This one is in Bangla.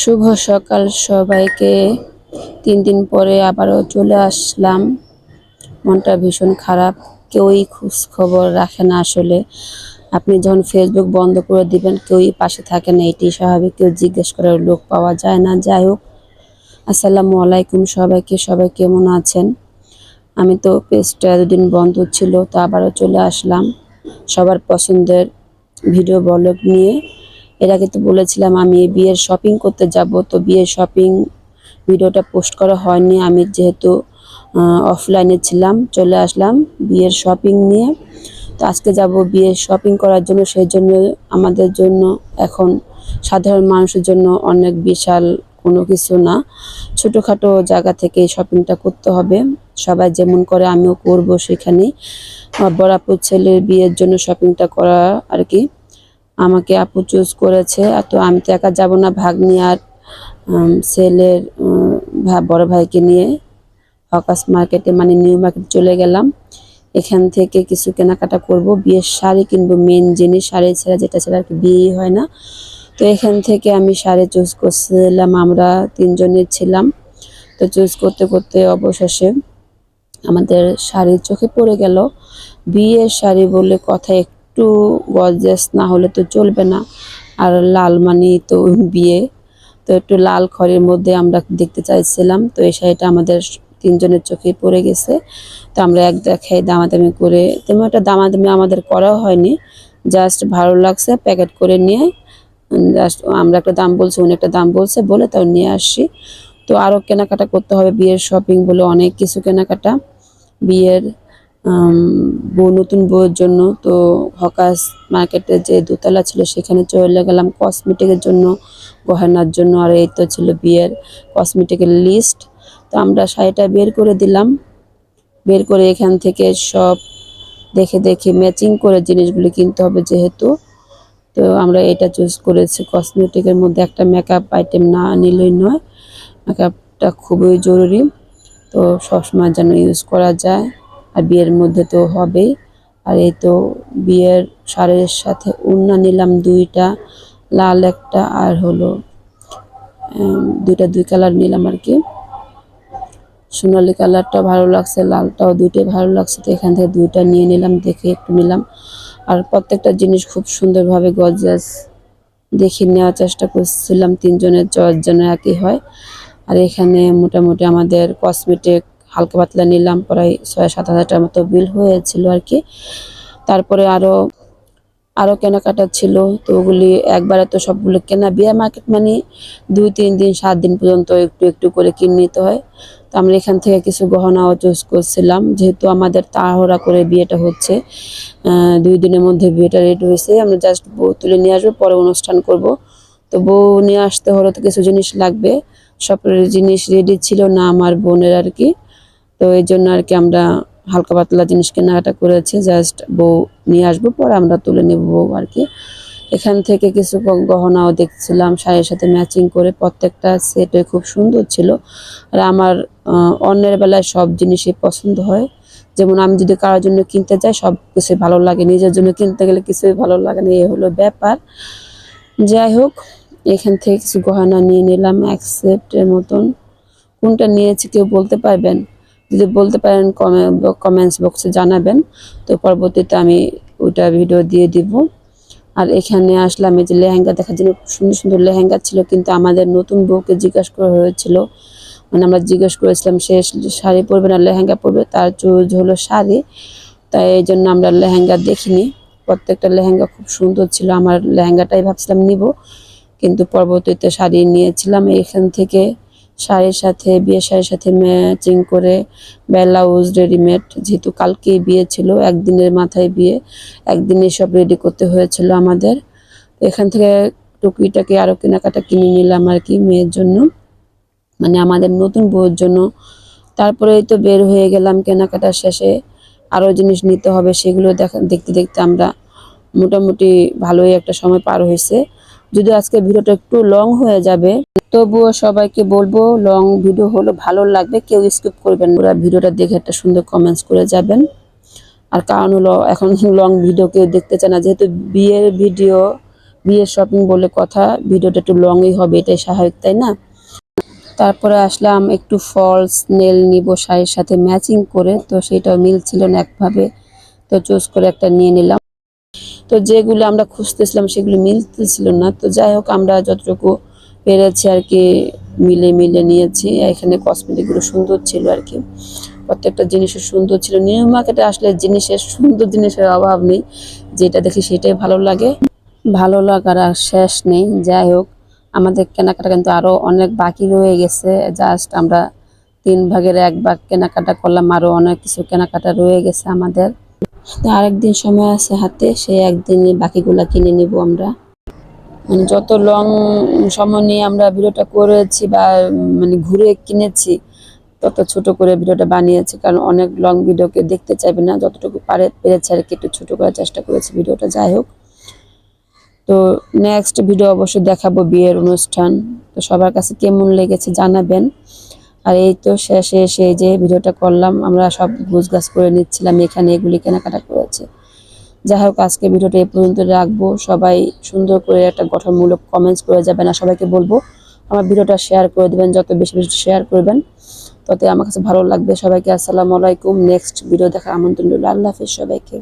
শুভ সকাল সবাইকে। তিন দিন পরে আবারও চলে আসলাম। মনটা ভীষণ খারাপ, কেউই খোঁজ খবর রাখে না আসলে। আপনি যখন ফেসবুক বন্ধ করে দিবেন, কেউই পাশে থাকে না, এটি স্বাভাবিক, কেউ জিজ্ঞেস করার লোক পাওয়া যায় না। যাই হোক, আসসালামু আলাইকুম সবাইকে, সবাই কেমন আছেন? আমি তো পেজটা এতদিন বন্ধ ছিল, তো আবারও চলে আসলাম। সবার পছন্দের ভিডিও, ব্লগ নিয়ে। এর আগে তো বলেছিলাম আমি বিয়ের শপিং করতে যাব, তো বিয়ের শপিং ভিডিওটা পোস্ট করা হয়নি। আমি যেহেতু অফলাইনে ছিলাম, চলে আসলাম বিয়ের শপিং নিয়ে। তো আজকে যাব বিয়ের শপিং করার জন্য, সেই জন্য আমাদের জন্য এখন সাধারণ মানুষের জন্য অনেক বিশাল কোনো কিছু না। ছোটোখাটো জায়গা থেকে শপিংটা করতে হবে। সবাই যেমন করে আমিও করব সেখানে বরাপুর ছেলের বিয়ের জন্য শপিংটা করা আর কি। আমাকে আপু চুজ করেছে। তো আমি তো একা যাব না, ভাগ্নি আর ছেলের বড় ভাইকে নিয়ে হকাস মার্কেটে মানে নিউ মার্কেট চলে গেলাম। এখান থেকে কিছু কেনাকাটা করব, বিয়ের শাড়ি কিনবো মেন জিনিস শাড়ি ছাড়া, যেটা ছাড়া আর কি বিয়েই হয় না। তো এখান থেকে আমি শাড়ি চুজ করছিলাম, আমরা তিনজনের ছিলাম। তো চুজ করতে করতে অবশেষে আমাদের শাড়ি চোখে পড়ে গেল। বিয়ের শাড়ি বলে কথা একটু গর্জাস না হলে তো চলবে না। আর লাল মানে তো বিয়ে। তো একটু লাল খড়ের মধ্যে আমরা দেখতে চাইছিলাম। তো এই শাড়িটা আমাদের তিনজনের চোখে পড়ে গেছে। তো আমরা এক দেখাই দামাদামি করে, তেমন একটা দামাদামি আমাদের করাও হয়নি। জাস্ট ভালো লাগছে প্যাকেট করে নিয়ে জাস্ট আমরা একটা দাম বলছি, উনি একটা দাম বলছে, বলে তাও নিয়ে আসছি তো আরও কেনাকাটা করতে হবে, বিয়ের শপিং বলে অনেক কিছু কেনাকাটা। বিয়ের বউ নতুন বউয়ের জন্য, তো হকাস মার্কেটে যে দোতলা ছিল সেখানে চলে গেলাম কসমেটিকের জন্য, গহনার জন্য, আর এই তো ছিল বিয়ের কসমেটিকের লিস্ট তো আমরা শাড়িটা বের করে দিলাম। বের করে এখান থেকে সব দেখে দেখে ম্যাচিং করে জিনিসগুলো কিনতে হবে যেহেতু। তো আমরা এটা চুজ করেছি কসমেটিকের মধ্যে একটা মেকআপ আইটেম না নিলেই নয়। মেকআপটা খুবই জরুরি। তো সবসময় যেন ইউজ করা যায়। আর বিয়ের মধ্যে তো হবেই। আর এই তো বিয়ের শাড়ির সাথে উন্না নিলাম দুইটা, লাল একটা আর হলো দুইটা দুই কালার নিলাম আর কি। সোনালি কালারটা ভালো লাগছে, লালটাও দুইটাই ভালো লাগছে, তো এখান থেকে দুইটা নিয়ে নিলাম, দেখে একটু নিলাম। আর প্রত্যেকটা জিনিস খুব সুন্দরভাবে গজাস দেখে নেওয়ার চেষ্টা করছিলাম, তিনজনের চয়েস যেন একই হয়। আর এখানে মোটামুটি আমাদের কসমেটিক হালকা পাতলা নিলাম, প্রায় ছয় সাত হাজার টাকার মতো বিল হয়েছিল আর কি। তারপরে আরও আরও কেনাকাটা ছিল, তো ওগুলি একবারে তো সবগুলো কেনা বিয়ে মার্কেট মানে দুই, তিন দিন, সাত দিন পর্যন্ত একটু একটু করে কিনে নিতে হয়। তো আমরা এখান থেকে কিছু গহনাও চুজ করছিলাম, যেহেতু আমাদের তাড়াহুড়া করে বিয়েটা হচ্ছে দুই দিনের মধ্যে বিয়েটা রেডি হয়েছে। আমরা জাস্ট বউ তুলে নিয়ে আসব, পরে অনুষ্ঠান করব। তো বউ নিয়ে আসতে হলে তো কিছু জিনিস লাগবে সব জিনিস রেডি ছিল না আমার বোনের আর কি। তো এই জন্য আর কি আমরা হালকা পাতলা জিনিস কেনাকাটা করেছি জাস্ট বউ নিয়ে আসব, পরে আমরা তুলে নেব বউ আর কি। এখান থেকে কিছু গহনাও দেখছিলাম, শাড়ির সাথে ম্যাচিং করে প্রত্যেকটা সেটে খুব সুন্দর ছিল। আর আমার অন্যের বেলায় সব জিনিসই পছন্দ হয়। যেমন আমি যদি কারোর জন্য কিনতে যাই সব কিছুই ভালো লাগে। নিজের জন্য কিনতে গেলে কিছুই ভালো লাগে না এই হলো ব্যাপার। যাই হোক, এখান থেকে কিছু গহনা নিয়ে নিলাম অ্যাকসেপ্টের মতন। কোনটা নিয়েছি কেউ বলতে পারবেন? যদি বলতে পারেন কমেন্টস বক্সে জানাবেন, তো পরবর্তীতে আমি ওইটা ভিডিও দিয়ে দিব। আর এখানে আসলাম এই যে লেহেঙ্গা দেখার জন্য সুন্দর সুন্দর লেহেঙ্গা ছিল, কিন্তু আমাদের নতুন বউকে জিজ্ঞাসা করা হয়েছিল। মানে আমরা জিজ্ঞেস করেছিলাম, সে শাড়ি পরবে না, লেহেঙ্গা পরবে, তার চুজ হলো শাড়ি, তাই এই জন্য আমরা লেহেঙ্গা দেখিনি। প্রত্যেকটা লেহেঙ্গা খুব সুন্দর ছিল, আমার লেহেঙ্গাটাই ভাবছিলাম নিব, কিন্তু পরবর্তীতে শাড়ি নিয়েছিলাম, এখান থেকে শাড়ির সাথে বিয়ে শাড়ির সাথে ম্যাচিং করে ব্লাউজ রেডিমেড যেহেতু কালকে বিয়ে ছিল, একদিনের মাথায় বিয়ে একদিনে সব রেডি করতে হয়েছিল আমাদের। এখান থেকে টুকিটাকে আরও কেনাকাটা কিনে নিলাম আর কি মেয়ের জন্য। মানে আমাদের নতুন বউয়ের জন্য। তারপরেই তো বের হয়ে গেলাম কেনাকাটা শেষে। আরও জিনিস নিতে হবে, সেগুলো দেখা দেখতে দেখতে আমরা মোটামুটি ভালোই একটা সময় পার হয়েছে। যদি আজকে ভিডিওটা একটু লং হয়ে যাবে। তবুও সবাইকে বলব লং ভিডিও হলো ভালো লাগবে, কেউ স্কিপ করবেন ওরা ভিডিওটা দেখে একটা সুন্দর কমেন্টস করে যাবেন। আর কারণ হলো, এখন লং ভিডিও কেউ দেখতে চায় না। যেহেতু বিয়ের ভিডিও বিয়ের শপিং বলে কথা ভিডিওটা একটু লংই হবে, এটাই স্বাভাবিক, তাই না? তারপরে আসলাম, একটু ফলস নেল নিব শাড়ির সাথে ম্যাচিং করে। তো সেটাও মিলছিল না একভাবে। তো চুজ করে একটা নিয়ে নিলাম। তো যেগুলো আমরা খুঁজতেছিলাম, সেগুলো মিলতেছিল না। তো যাই হোক, আমরা যতটুকু পেরেছি আর কি, মিলে মিলে নিয়েছি। এখানে কসমেটিকগুলো সুন্দর ছিল আর কি। প্রত্যেকটা জিনিসের সুন্দর ছিল। নিউ মার্কেটে আসলে জিনিসের সুন্দর জিনিসের অভাব নেই। যেটা দেখি সেটাই ভালো লাগে। ভালো লাগার আর শেষ নেই। যাই হোক, আমাদের কেনাকাটা কিন্তু আরও অনেক বাকি রয়ে গেছে। জাস্ট আমরা তিন ভাগের এক ভাগ কেনাকাটা করলাম। আরও অনেক কিছু কেনাকাটা রয়ে গেছে আমাদের। আরেকদিন সময় আছে হাতে, সেই একদিনে বাকিগুলা কিনে নিব আমরা। মানে যত লং সময় নিয়ে আমরা ভিডিওটা করেছি বা মানে ঘুরে কিনেছি, তত ছোট করে ভিডিওটা বানিয়েছি। কারণ অনেক লং ভিডিওকে দেখতে চাইবে না, যতটুকু পারে পেরেছে আর কি, একটু ছোট করার চেষ্টা করেছি ভিডিওটা, যাই হোক। তো নেক্সট ভিডিও অবশ্যই দেখাবো বিয়ের অনুষ্ঠান। তো সবার কাছে কেমন লেগেছে জানাবেন। আর এই তো শেষে এসে যে ভিডিওটা করলাম, আমরা সব গুছগাছ করে নিচ্ছিলাম, এখানে এগুলি কেনাকাটা করেছে। যাই হোক, আজকে ভিডিওটা এই পর্যন্ত রাখব। সবাই সুন্দর করে একটা গঠনমূলক কমেন্টস করে যাবেন আর সবাইকে বলব। আমার ভিডিওটা শেয়ার করে দেবেন, যত বেশি বেশি শেয়ার করবেন তত আমার কাছে ভালো লাগবে। সবাইকে আসসালামু আলাইকুম। নেক্সট ভিডিও দেখার আমন্ত্রণ রইল। আল্লাহ হাফিজ সবাইকে।